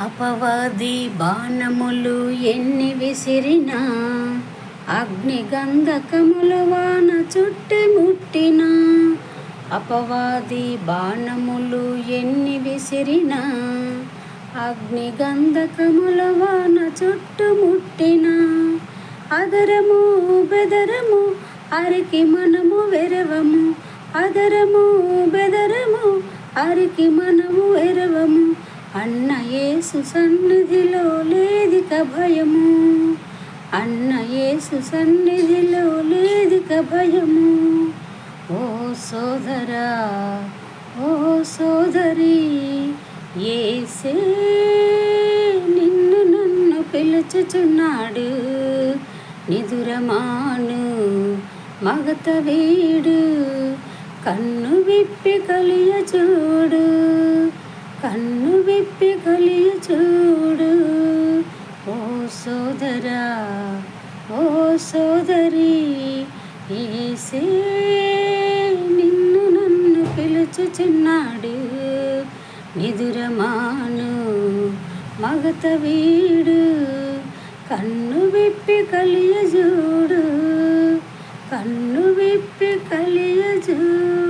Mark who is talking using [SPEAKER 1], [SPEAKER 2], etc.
[SPEAKER 1] అపవాది బాణములు ఎన్ని విసిరినా అగ్నిగంధకముల వాన చుట్టి ముట్టినా అపవాది బాణములు ఎన్ని విసిరినా అగ్నిగంధకముల వాన చుట్టుముట్టినా అదరము బెదరము అరికి మనము వెరవము. అదరము బెదరము అరికి మనము ఎరవము అన్న యేసు సన్నిధిలో లేదిక భయము. అన్న యేసు సన్నిధిలో లేదిక భయము. ఓ సోదరా ఓ సోదరి ఏసే నిన్ను నన్ను పిలుచుచున్నాడు. నిదురమాను మగత వీడు కన్ను విప్పి కలియ చూడు చూడు. ఓ సోదరా ఓ సోదరి ఏసే నిన్ను నన్ను పిలుచుచున్నాడు. నిదురమాను మగత వీడు కన్ను విప్పి కలియజూడు కన్ను విప్పి కలియజూడు